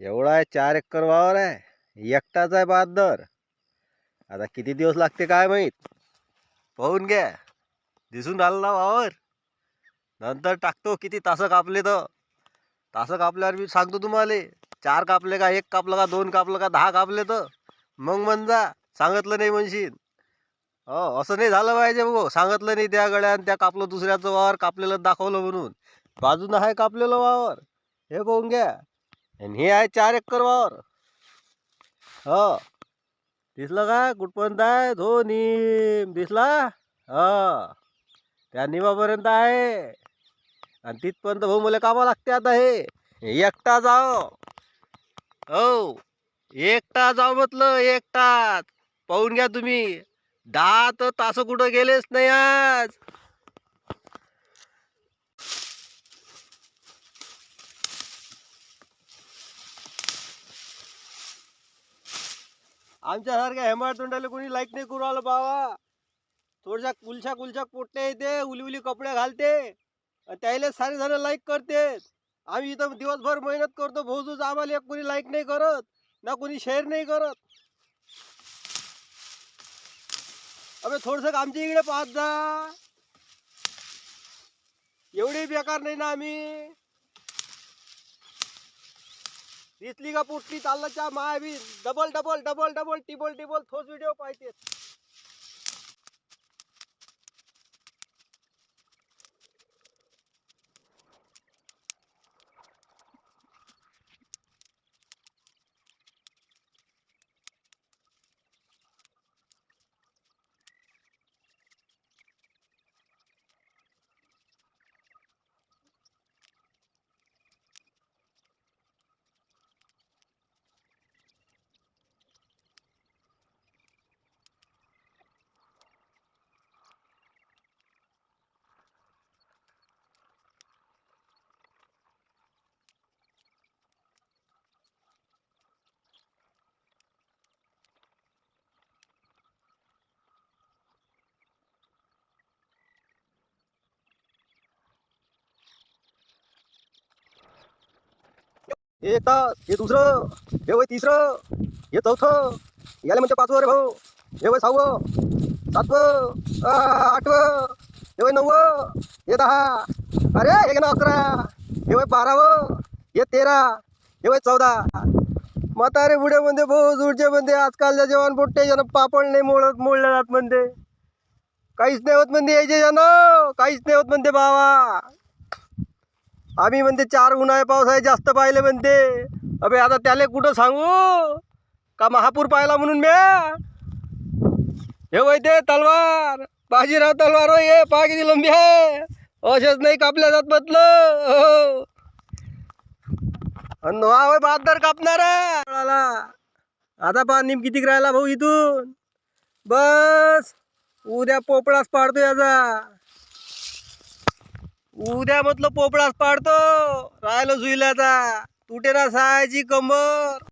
एवढा आहे चार एकर वावर आहे. एकटाच आहे बहादर आता किती दिवस लागते काय माहीत? पाहून घ्या. दिसून राहिलं ना वावर? नंतर टाकतो किती तासं कापले तर. तासं कापल्यावर मी सांगतो तुम्हाला चार कापले का एक कापलं का दोन कापलं का दहा कापले तर. मग म्हणजा सांगितलं नाही म्हणशीन हो असं नाही झालं पाहिजे बघ. सांगितलं नाही त्या गड्यान त्या कापलं दुसऱ्याचं वावर कापलेलं दाखवलं म्हणून. बाजूनं आहे कापलेलं वावर. हे पाहून घ्या. आणि हे आहे चार एकर वावर. हो. दिसलं का? कुठपर्यंत आहे तो निम दिसला? हा. त्या निमापर्यंत आहे. आणि तिथपर्यंत भाऊ मला कामा लागते आता हे. एकटा जाओ हो. एकटा जाऊ म्हटलं एकटाच. पाहून घ्या तुम्ही. दहा तर तास कुठं गेलेच नाही आज. आमच्यासारख्या हेमाड तोंडाला कोणी लाईक नाही करू आलं बाबा. थोडशा कुलशा कुलशा पोट्टे येते उली उली कपडे घालते. आणि त्याला सारे जण लाईक करते आम्ही इथं दिवसभर मेहनत करतो भाऊजूच आम्हाला एक कोणी लाईक नाही करत ना कोणी शेअर नाही करत. अबे थोडस आमच्या इकडे पाहत जा. एवढे बेकार नाही ना आम्ही. दिसली का पुटली? च्या my B double double double double triple triple थोच video पाहिजेत हे एकदा हे दुसरं हे वय तिसरं हे चौथं याला म्हणते पाचवं रे भाऊ. हे वय सहावं सातवं आठवं हे वय नववं हे दहा. अरे हे ना अकरा. हे वय बारावं हे तेरा हे वय चौदा. म्हातारे बुडे म्हणते भाऊ जुडचे म्हणते आजकालच्या जेवण पोट्टे जण पापड नाही मोडत मोडले जात म्हणते काहीच नाही होत म्हणते यायचे जण काहीच नाही होत म्हणते बाबा. आम्ही म्हणते चार उन्हाळे पावसाळे जास्त पाहिले म्हणते. अबे आता त्याले कुठं सांगू? का महापूर पाहिला म्हणून म्या? हे वय ते तलवार. बाजीराव तलवार होय हे पहा किती लंबी आहे? असेच नाही कापल्या जात म्हटलं. हो. अन होय बहादर कापणार आता पहा निम कितीक राहिला भाऊ इथून? बस. उद्या पोपळाच पाडतो याचा. उद्या म्हटलं पोपळाच पाडतो. राहिलो जुईल्याचा तुटेरा सहायची कंबर.